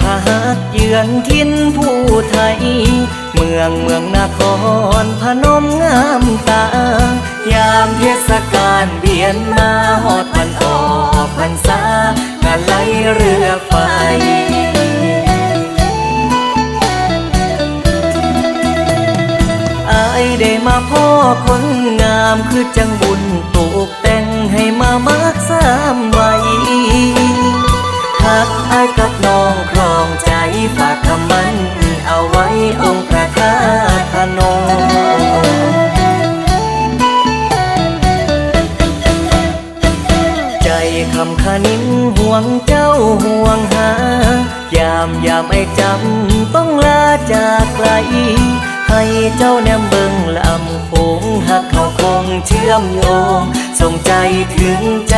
พาหักเยือนทินผู้ไทย เมืองเมืองนครพนมงามตา ยามเทศกาลเวียนมาหอดวันออกพรรษางานไลเรือไฟอายได้มาพ่อคนงามคือจังบุญตกแต่งให้มามักสามไว้หักไอกับ องค์พระธาตุพนมใจคำขนินห่วงเจ้าห่วงหา ยามยามไอ้จำต้องลาจากไกล ให้เจ้าแนมเบิงลำโขงหักเขาคงเชื่อมโยงส่งใจถึงใจ